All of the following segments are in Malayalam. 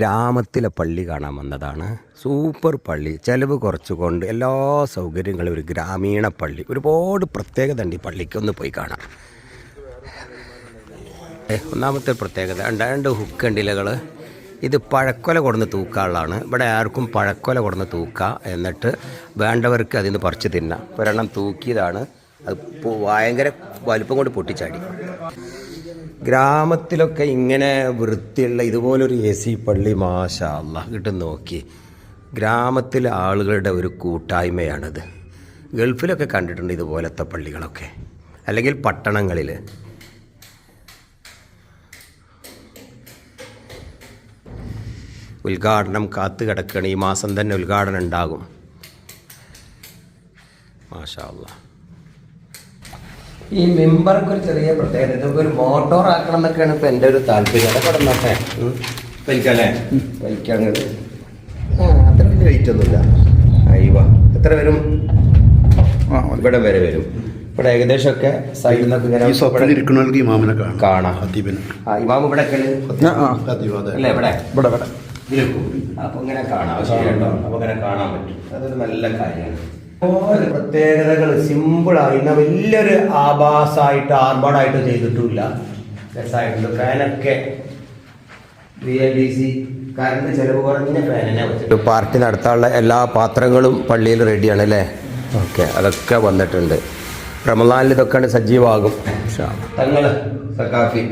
ഗ്രാമത്തിലെ പള്ളി കാണാൻ വന്നതാണ്. സൂപ്പർ പള്ളി. ചിലവ് കുറച്ചുകൊണ്ട് എല്ലാ സൗകര്യങ്ങളും ഒരു ഗ്രാമീണ പള്ളി. ഒരുപാട് പ്രത്യേകത ഉണ്ട് ഈ പള്ളിക്ക്. ഒന്ന് പോയി കാണാം. ഒന്നാമത്തെ പ്രത്യേകത രണ്ട് ഹുക്കണ്ടിലകൾ ഇത് പഴക്കൊല കൊടുന്ന് തൂക്കാനുള്ളതാണ് ഇവിടെ ആർക്കും പഴക്കൊല കൊടുന്ന് തൂക്കുക എന്നിട്ട് വേണ്ടവർക്ക് അതിൽ നിന്ന് പറിച്ച് തിന്നാം. ഒരെണ്ണം തൂക്കിയതാണ്. അത് ഭയങ്കര വലുപ്പം കൊണ്ട് പൊട്ടിച്ചാടി. ഗ്രാമത്തിലൊക്കെ ഇങ്ങനെ വൃത്തിയുള്ള ഇതുപോലൊരു എ സി പള്ളി മാഷാ അല്ല നോക്കി. ഗ്രാമത്തിലെ ആളുകളുടെ ഒരു കൂട്ടായ്മയാണത്. ഗൾഫിലൊക്കെ കണ്ടിട്ടുണ്ട് ഇതുപോലത്തെ പള്ളികളൊക്കെ. അല്ലെങ്കിൽ പട്ടണങ്ങളിൽ ഉദ്ഘാടനം കാത്തു കിടക്കുകയാണ് ഈ മാസം തന്നെ ഉദ്ഘാടനം ഉണ്ടാകും. മാഷാ അല്ലാ ഈ മെമ്പർക്ക് ഒരു ചെറിയ പ്രത്യേകത ഇതൊക്കെ ഒരു മോട്ടോർ ആക്കണം എന്നൊക്കെയാണ് ഇപ്പൊ എന്റെ ഒരു താല്പര്യം. അതൊക്കെ കിടന്നോട്ടെ വലിക്കല്ലേ വലിക്കാങ്ങട് അത്ര വലിയ വെയിറ്റ് ഒന്നുമില്ല. അയ്യോ എത്ര വരും? ഇവിടെ വരെ വരും. ഇവിടെ ഏകദേശമൊക്കെ സൈഡിൽ നിന്നൊക്കെ ഇമാമിനെ കാണാം. ഇമാം ഇവിടെ അല്ലേ ഇവിടെ? ഇവിടെ ഇവിടെ. അപ്പൊ ഇങ്ങനെ കാണാം. ശരി കേട്ടോ. അപ്പൊ ഇങ്ങനെ കാണാൻ പറ്റും. അതൊരു നല്ല കാര്യമാണ്. ഓരോ പ്രത്യേകതകൾ സിമ്പിളായി എന്നാ വലിയൊരു ആഭാസമായിട്ട് ആർഭാടായിട്ട് ചെയ്തിട്ടില്ല രസമായിട്ടുണ്ട് ഫാനൊക്കെ. B L D C current ചെലവ് കുറഞ്ഞ ഫാനിനെ വെച്ചിട്ട് പാർട്ടി നടത്താനുള്ള എല്ലാ പാത്രങ്ങളും പള്ളിയിൽ റെഡിയാണ് അല്ലേ? ഓക്കെ. അതൊക്കെ വന്നിട്ടുണ്ട്. റമദാനിൽ ഇതൊക്കെയാണ് സജീവമാകും. തങ്ങൾ സക്കാഫി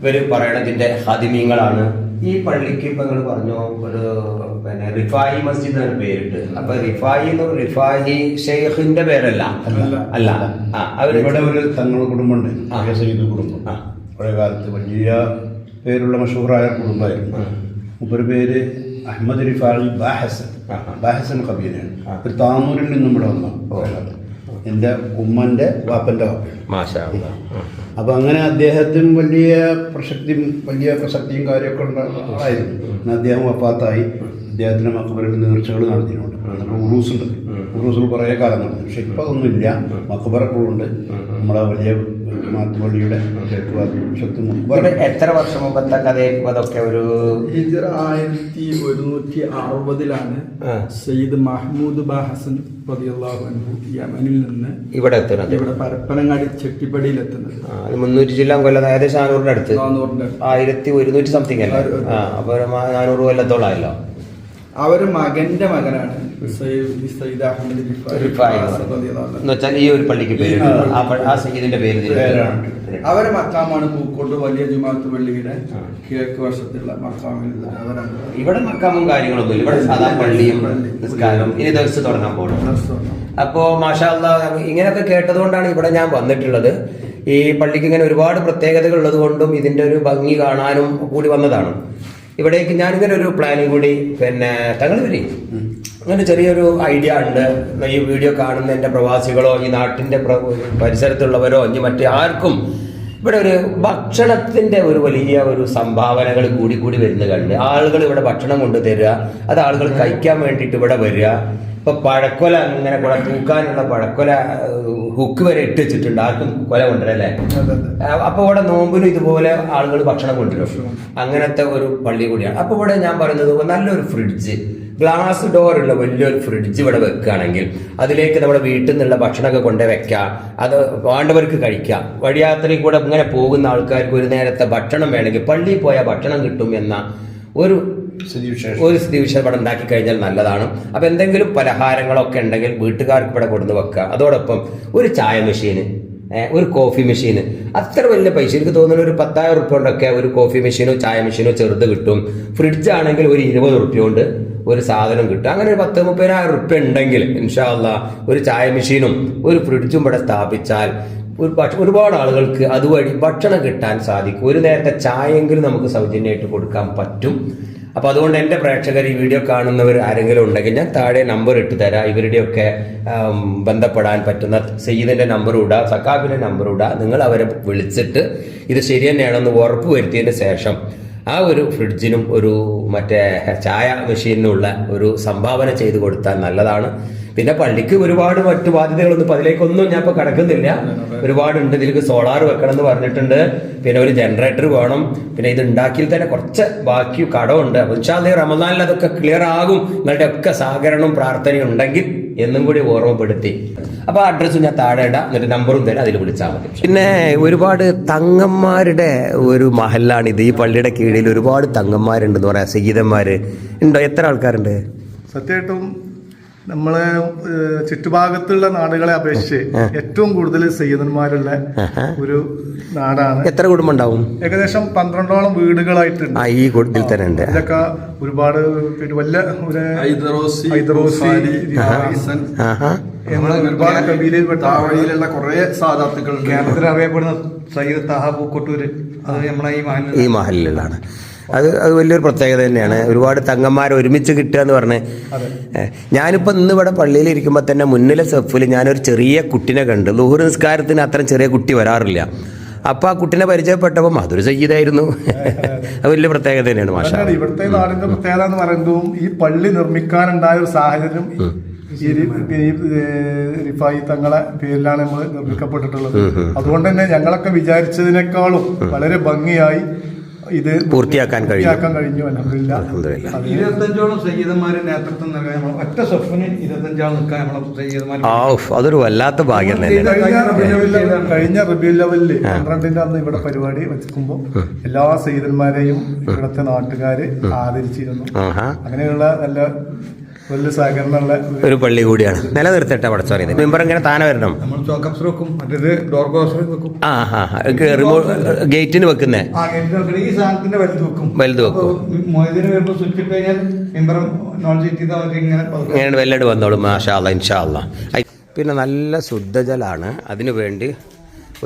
ഇവർ പറയണതിന്റെ ഹാദിമീങ്ങളാണ്. ഈ പള്ളിക്ക് ഇപ്പൊ നിങ്ങൾ പറഞ്ഞു ഒരു പിന്നെ റിഫായി മസ്ജിദ് ആണ് പേരിട്ട്. അപ്പൊ റിഫായി എന്ന് റിഫായി ഷെയ്ഖിന്റെ പേരല്ല. അല്ല. ഇവിടെ ഒരു തങ്ങളുടെ കുടുംബമുണ്ട്. സയ്യിദ് കുടുംബം. പഴയ കാലത്ത് വലിയ പേരുള്ള മഷൂറായ കുടുംബമായിരുന്നു. ഒരു പേര് അഹമ്മദ് റിഫായി ബാഹസൻ. ബാഹസൻ കബീനാണ് താമൂരിൽ ഒരു താനൂരിൽ നിന്നും ഇവിടെ വന്നു. എന്റെ ഉമ്മന്റെ വാപ്പന്റെ വാപ്പയാണ്. മാഷാ. അപ്പോൾ അങ്ങനെ അദ്ദേഹത്തിന് വലിയ പ്രസക്തിയും വലിയ പ്രസക്തിയും കാര്യമൊക്കെ ഉണ്ടായിരുന്നു അദ്ദേഹം വപ്പാത്തായി അദ്ദേഹത്തിന്റെ മക്കബറിൽ നേർച്ചകൾ നടത്തിയിട്ടുണ്ട്. ഉറൂസ് ഉണ്ട് ഉറൂസിൽ കുറേ കാലം നടന്നു. പക്ഷെ ഇപ്പം അതൊന്നുമില്ല. മക്കബറക്കുണ്ട് നമ്മളെ വലിയ മാത്തുപള്ളിയുടെ എത്ര വർഷം മുമ്പത്തെ കഥയും അതൊക്കെ ഒരു ഹിജറ ആയിരത്തി ഒരുന്നൂറ്റി അറുപതിലാണ് സയ്യിദ് മഹ്മൂദ് ബാ ഹസൻ റളിയല്ലാഹു അൻഹു യമനിൽ നിന്ന് ഇവിടെ എത്തുന്നത്. ഇവിടെ പരപ്പനങ്ങാടി ചെട്ടിപ്പടിയിൽ എത്തുന്നത്. മുന്നൂറ്റി ജില്ലാ കൊല്ലം ഏകദേശം നാനൂറിന്റെ അടുത്ത്. ആയിരത്തി ഒരുന്നൂറ്റി സംതിങ് അല്ലേ? അപ്പൊ നാനൂറ് കൊല്ലത്തോളം അവർ മകന്റെ മകനാണ്. ഈ ഒരു പള്ളിക്ക് പേര്. ആ സയ്യിദിന്റെ പേര്. അവരെ മക്കാമാണ് പൂക്കോട്ട് വലിയ ജുമാത്ത് പള്ളിയുടെ കിഴക്ക് വശത്തുള്ള മക്കാമിൽ ഇവിടെ മക്കാമും കാര്യങ്ങളൊന്നും ഇവിടെ സാധാ പള്ളിയും നിസ്കാരം ഇനി ദിവസം തുടങ്ങാൻ പോകണം അപ്പോ മാഷാല്ല ഇങ്ങനെയൊക്കെ കേട്ടതുകൊണ്ടാണ് ഇവിടെ ഞാൻ വന്നിട്ടുള്ളത്. ഈ പള്ളിക്ക് ഇങ്ങനെ ഒരുപാട് പ്രത്യേകതകൾ ഉള്ളത് കൊണ്ടും ഇതിന്റെ ഒരു ഭംഗി കാണാനും കൂടി വന്നതാണ്. ഇവിടേക്ക് ഞാനിങ്ങനെ ഒരു പ്ലാനിങ് കൂടി പിന്നെ തങ്ങൾ വരി. അങ്ങനെ ചെറിയൊരു ഐഡിയ ഉണ്ട്. ഈ വീഡിയോ കാണുന്ന എന്റെ പ്രവാസികളോ ഈ നാട്ടിന്റെ പരിസരത്തുള്ളവരോ ഇനി മറ്റു ആർക്കും ഇവിടെ ഒരു ഭക്ഷണത്തിന്റെ ഒരു വലിയ ഒരു സംഭാവനകൾ കൂടി കൂടി വരുന്നത് കണ്ട്. ആളുകൾ ഇവിടെ ഭക്ഷണം കൊണ്ടുതരിക അത് ആളുകൾ കഴിക്കാൻ വേണ്ടിയിട്ട് ഇവിടെ വരിക. ഇപ്പൊ പഴക്കൊല ഇങ്ങനെ കുറെ തൂക്കാനുള്ള പഴക്കൊല ഹുക്ക് വരെ ഇട്ട് വെച്ചിട്ടുണ്ട്. ആർക്കും കൊല കൊണ്ടുവരല്ലേ? അപ്പൊ ഇവിടെ നോമ്പിനും ഇതുപോലെ ആളുകൾ ഭക്ഷണം കൊണ്ടുവരും. അങ്ങനത്തെ ഒരു പള്ളി കൂടിയാണ്. അപ്പൊ ഇവിടെ ഞാൻ പറയുന്നത് നല്ലൊരു ഫ്രിഡ്ജ് ഗ്ലാസ് ഡോർ ഉള്ള വലിയൊരു ഫ്രിഡ്ജ് ഇവിടെ വെക്കുകയാണെങ്കിൽ അതിലേക്ക് നമ്മുടെ വീട്ടിൽ നിന്നുള്ള ഭക്ഷണമൊക്കെ കൊണ്ടു വെക്കാം. അത് വേണ്ടവർക്ക് കഴിക്കാം. വഴിയാത്രയിൽ കൂടെ ഇങ്ങനെ പോകുന്ന ആൾക്കാർക്ക് ഒരു നേരത്തെ ഭക്ഷണം വേണമെങ്കിൽ പള്ളിയിൽ പോയാൽ ഭക്ഷണം കിട്ടും എന്ന ഒരു ഒരു സ്ഥിതിവിശേഷം ഇവിടെ ഉണ്ടാക്കി കഴിഞ്ഞാൽ നല്ലതാണ്. അപ്പൊ എന്തെങ്കിലും പലഹാരങ്ങളൊക്കെ ഉണ്ടെങ്കിൽ വീട്ടുകാർക്ക് ഇവിടെ കൊടുന്ന് വെക്കുക. അതോടൊപ്പം ഒരു ചായ മെഷീന് ഒരു കോഫി മെഷീന്. അത്ര വലിയ പൈസ. എനിക്ക് തോന്നുന്നു ഒരു പത്തായിരം റുപ്യ കൊണ്ടൊക്കെ ഒരു കോഫി മെഷീനോ ചായ മെഷീനോ ചെറുത് കിട്ടും. ഫ്രിഡ്ജ് ആണെങ്കിൽ ഒരു ഇരുപത് റുപ്യ കൊണ്ട് ഒരു സാധനം കിട്ടും. അങ്ങനെ ഒരു പത്ത് മുപ്പതിനായിരം റുപ്യ ഉണ്ടെങ്കിൽ ഇൻഷാല്ല ഒരു ചായ മെഷീനും ഒരു ഫ്രിഡ്ജും ഇവിടെ സ്ഥാപിച്ചാൽ ഒരു ഒരുപാട് ആളുകൾക്ക് അതുവഴി ഭക്ഷണം കിട്ടാൻ സാധിക്കും. ഒരു നേരത്തെ ചായയെങ്കിലും നമുക്ക് സൗജന്യമായിട്ട് കൊടുക്കാൻ പറ്റും. അപ്പൊ അതുകൊണ്ട് എന്റെ പ്രേക്ഷകർ ഈ വീഡിയോ കാണുന്നവർ ആരെങ്കിലും ഉണ്ടെങ്കിൽ ഞാൻ താഴെ നമ്പർ ഇട്ട് തരാം. ഇവരുടെയൊക്കെ ബന്ധപ്പെടാൻ പറ്റുന്ന സയ്യിദിന്റെ നമ്പർ ഇടുക സക്കാബിന്റെ നമ്പർ ഇടുക നിങ്ങൾ അവരെ വിളിച്ചിട്ട് ഇത് ശരി തന്നെയാണെന്ന് ഉറപ്പ് വരുത്തിയതിന് ശേഷം ആ ഒരു ഫ്രിഡ്ജിനും ഒരു മറ്റേ ചായ മെഷീനിനുള്ള ഒരു സംഭാവന ചെയ്തു കൊടുത്താൽ നല്ലതാണ്. പിന്നെ പള്ളിക്ക് ഒരുപാട് മറ്റു ബാധ്യതകളൊന്നും ഇപ്പൊ അതിലേക്കൊന്നും ഞാൻ ഇപ്പൊ കടക്കുന്നില്ല. ഒരുപാടുണ്ട്. ഇതിലേക്ക് സോളാർ വെക്കണം എന്ന് പറഞ്ഞിട്ടുണ്ട്. പിന്നെ ഒരു ജനറേറ്റർ വേണം. പിന്നെ ഇത് ഉണ്ടാക്കിയിൽ തന്നെ കുറച്ച് ബാക്കി കടമുണ്ട്. അപ്പൊ ഇൻഷാല്ലാ റമദാനിൽ അതൊക്കെ ക്ലിയർ ആകും. നിങ്ങളുടെ ഒക്കെ സഹകരണവും പ്രാർത്ഥനയും ഉണ്ടെങ്കിൽ എന്നും കൂടി ഓർമ്മപ്പെടുത്തി. അപ്പൊ അഡ്രസ്സും ഞാൻ താഴെ ഇടാം. എന്നിട്ട് നമ്പറും തരാം. അതിൽ വിളിച്ചാൽ മതി. പിന്നെ ഒരുപാട് തങ്ങന്മാരുടെ ഒരു മഹലാണിത് ഈ പള്ളിയുടെ കീഴിൽ ഒരുപാട് തങ്ങന്മാരുണ്ടെന്ന് പറയാം. സീതന്മാര് ഉണ്ടോ? എത്ര ആൾക്കാരുണ്ട്? സത്യമായിട്ടും നമ്മളെ ചുറ്റുഭാഗത്തുള്ള നാടുകളെ അപേക്ഷിച്ച് ഏറ്റവും കൂടുതൽ സയ്യിദന്മാരുള്ള ഒരു നാടാണ്. എത്ര കുടുംബം ഉണ്ടാവും? ഏകദേശം പന്ത്രണ്ടോളം വീടുകളായിട്ടുണ്ട് ആ ഈ തന്നെ ഉണ്ട്. ഇതൊക്കെ ഒരുപാട് വല്ല ഒരു ഒരുപാട് കബീലയിൽപ്പെട്ട താവഴിയിലുള്ള കുറെ സാധാത്തുക്കളുണ്ട് കേരളത്തിൽ അറിയപ്പെടുന്ന സയ്യിദ് താഹ പൂക്കോട്ടൂര് അത് നമ്മളെ ഈ മഹലിലാണ് അത് അത് വലിയൊരു പ്രത്യേകത തന്നെയാണ്. ഒരുപാട് തങ്ങന്മാർ ഒരുമിച്ച് കിട്ടുക എന്ന് പറഞ്ഞ്. ഞാനിപ്പോൾ ഇന്ന് ഇവിടെ പള്ളിയിൽ ഇരിക്കുമ്പോൾ തന്നെ മുന്നിലെ സെഫിൽ ഞാനൊരു ചെറിയ കുട്ടിനെ കണ്ട് ലുഹുർ നിസ്കാരത്തിന് അത്ര ചെറിയ കുട്ടി വരാറില്ല. അപ്പൊ ആ കുട്ടിനെ പരിചയപ്പെട്ടപ്പോൾ അതൊരു സയ്യിദായിരുന്നു. അത് വലിയ പ്രത്യേകത തന്നെയാണ് മാഷ ഇവിടുത്തെ നാടിന്റെ പ്രത്യേകത എന്ന് പറയുന്നതും ഈ പള്ളി നിർമ്മിക്കാനുണ്ടായ ഒരു സാഹചര്യം റിഫായി തങ്ങളെ പേരിലാണ് നമ്മൾ നിർമ്മിക്കപ്പെട്ടിട്ടുള്ളത്. അതുകൊണ്ട് തന്നെ ഞങ്ങളൊക്കെ വിചാരിച്ചതിനേക്കാളും വളരെ ഭംഗിയായി ഇത് പൂർത്തിയാക്കാൻ കഴിഞ്ഞു. ഇരുപത്തഞ്ചോളം സയ്യിദന്മാര് നേതൃത്വം നൽകാൻ ഒറ്റ സ്വപ്നിന് ഇരുപത്തഞ്ചാൾ നിൽക്കാൻ നമ്മളെ സയ്യിദന്മാർ ആ അതൊരു വല്ലാത്ത ഭാഗ്യം തന്നെയാണ്. കഴിഞ്ഞ റബിയുൽ ലെവലിൽ പന്ത്രണ്ടിന്റെ അന്ന് ഇവിടെ പരിപാടി വെക്കുമ്പോൾ എല്ലാ സയ്യിദന്മാരെയും ഇവിടുത്തെ നാട്ടുകാര് ആദരിച്ചിരുന്നു. അങ്ങനെയുള്ള നല്ല വലിയ സഹകരണമുള്ള ഒരു പള്ളി കൂടിയാണ്. നിലനിർത്തട്ടെ പടച്ചോറി മെമ്പർ ഇങ്ങനെ താനെ വരണം. നമ്മൾ ചോക്കപ്സ് വെക്കും മറ്റേത് ഡോർ ക്ലോസർ വെക്കും. ആ ആ ഗേറ്റിന് വെക്കുന്നേ. ആ വെക്കണ. ഈ സാധനത്തിന്റെ വലുത് വെക്കും. വലുത് വെക്കും. മൊയ്തിന് വരുമ്പോൾ സ്വിച്ച് ഇട്ട് കഴിഞ്ഞാൽ മെമ്പറും നോൺ സീറ്റ് ചെയ്താൽ അവർ ഇങ്ങനെ ഇങ്ങനെ വെല്ലട് വന്നോളും മാഷാ ഇൻഷാല്ല പിന്നെ നല്ല ശുദ്ധജലാണ്. അതിനു വേണ്ടി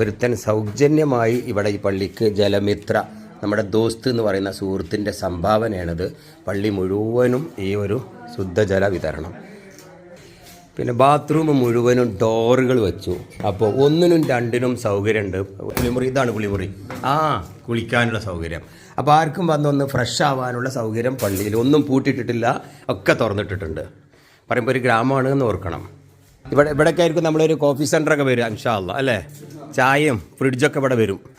ഒരുത്തൻ സൗജന്യമായി ഇവിടെ ഈ പള്ളിക്ക് ജലമിത്ര നമ്മുടെ ദോസ്ത് എന്ന് പറയുന്ന സുഹൃത്തിന്റെ സംഭാവനയാണിത്. പള്ളി മുഴുവനും ഈ ഒരു ശുദ്ധജല വിതരണം. പിന്നെ ബാത്റൂം മുഴുവനും ഡോറുകൾ വെച്ചു. അപ്പോൾ ഒന്നിനും രണ്ടിനും സൗകര്യമുണ്ട്. കുളിമുറി ഇതാണ് കുളിമുറി. ആ കുളിക്കാനുള്ള സൗകര്യം. അപ്പോൾ ആർക്കും വന്ന് ഒന്ന് ഫ്രഷ് ആവാനുള്ള സൗകര്യം പള്ളിയിൽ ഒന്നും പൂട്ടിയിട്ടിട്ടില്ല ഒക്കെ തുറന്നിട്ടിട്ടുണ്ട്. പറയുമ്പോൾ ഒരു ഗ്രാമമാണ് എന്ന് ഓർക്കണം. ഇവിടെ ഇവിടെയൊക്കെ ആയിരിക്കും നമ്മളൊരു കോഫി സെന്ററൊക്കെ വരും ഇൻഷാല്ല അല്ലേ? ചായയും ഫ്രിഡ്ജൊക്കെ ഇവിടെ വരും.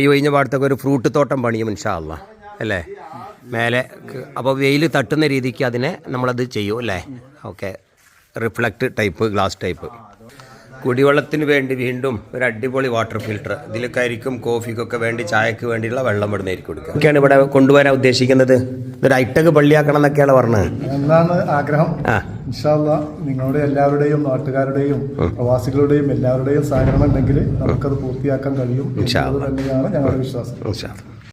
ഈ ഒഴിഞ്ഞ പാടത്തൊക്കെ ഒരു ഫ്രൂട്ട് തോട്ടം പണിയും ഇൻഷാല്ല അല്ലേ? മേലെ അപ്പോൾ വെയിൽ തട്ടുന്ന രീതിക്ക് അതിനെ നമ്മളത് ചെയ്യും അല്ലേ? Okay. Reflect type glass type കുടിവെള്ളത്തിന് വേണ്ടി വീണ്ടും ഒരു അടിപൊളി വാട്ടർ ഫിൽട്ടർ ഇതിലൊക്കെ ആയിരിക്കും കോഫിക്കൊക്കെ വേണ്ടി ചായക്ക് വേണ്ടിയുള്ള വെള്ളം ഇവിടെ നേരിട്ട് കൊടുക്കുക. ഒക്കെയാണ് ഇവിടെ കൊണ്ടുവരാൻ ഉദ്ദേശിക്കുന്നത്. ഇതൊരു ഹൈടെക് പള്ളിയാക്കണം എന്നൊക്കെയാണ് പറഞ്ഞത്. ആഗ്രഹം? ആ. ഇൻഷാല്ല നിങ്ങളുടെ എല്ലാവരുടെയും നാട്ടുകാരുടെയും പ്രവാസികളുടെയും എല്ലാവരുടെയും സഹകരണം ഉണ്ടെങ്കിൽ നമുക്കത് പൂർത്തിയാക്കാൻ കഴിയും എന്നുള്ളത് തന്നെയാണ് ഞങ്ങളുടെ വിശ്വാസം.